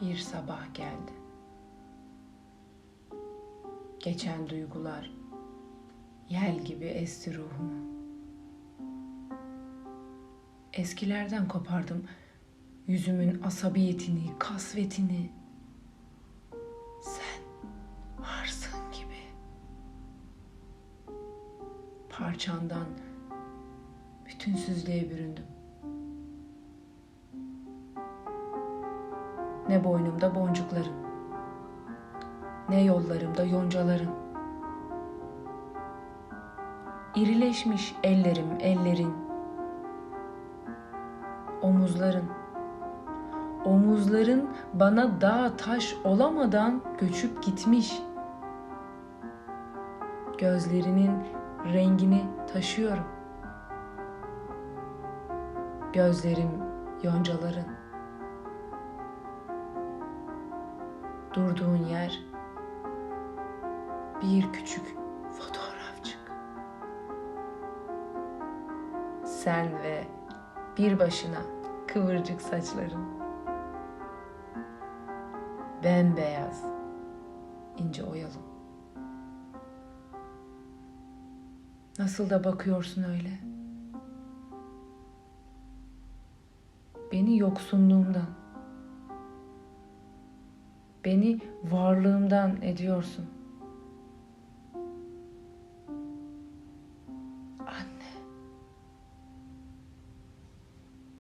bir sabah geldi. Geçen duygular yel gibi esti ruhumu. Eskilerden kopardım yüzümün asabiyetini, kasvetini. Sen varsın gibi. Parçandan bütünsüzlüğe büründüm. Ne boynumda boncuklarım, ne yollarımda yoncalarım. İrileşmiş ellerim, ellerin, omuzların, omuzların bana dağ taş olamadan göçüp gitmiş. Gözlerinin rengini taşıyorum. Gözlerim yoncaların. Durduğun yer bir küçük fotoğrafçık. Sen ve bir başına kıvırcık saçların. Bembeyaz, ince oyalım. Nasıl da bakıyorsun öyle? Beni yoksunluğumdan, beni varlığımdan ediyorsun.